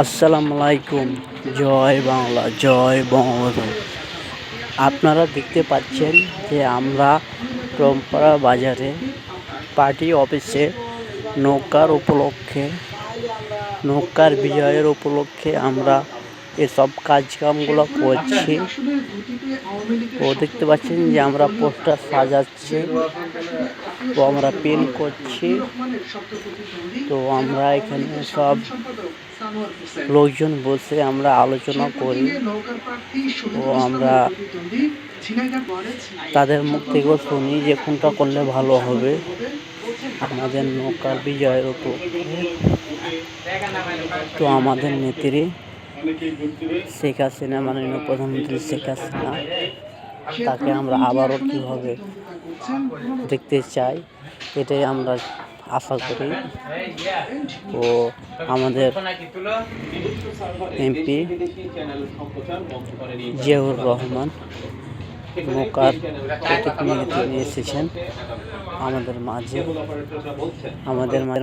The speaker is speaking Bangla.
আসসালামু আলাইকুম জয় বাংলা, জয় বঙ্গবন্ধু। আপনারা দেখতে পাচ্ছেন যে আমরা রমপাড়া বাজারে পার্টি অফিসে নৌকার উপলক্ষে, নৌকার বিজয়ের উপলক্ষে আমরা এসব কাজকামগুলো করছি। ও দেখতে পাচ্ছেন যে আমরা পোস্টার সাজাচ্ছি। তো আমরা পেন করছি। তো আমরা এখানে সব লোকজন বসে আমরা আলোচনা করি। ও আমরা তাদের মুখ থেকেও শুনি যে কোনটা করলে ভালো হবে। আমাদের নৌকার বিজয়ের উপর। তো আমাদের নেত্রী শেখ হাসিনা, মাননীয় প্রধানমন্ত্রী শেখ হাসিনা, তাকে আমরা আবারও কীভাবে দেখতে চাই। এটাই আমরা আশা করি। ও আমাদের এমপি জিয়াউর রহমান মোকার প্রতীক নিয়ে এসেছেন। আমাদের মাঝে আমাদের মাঝে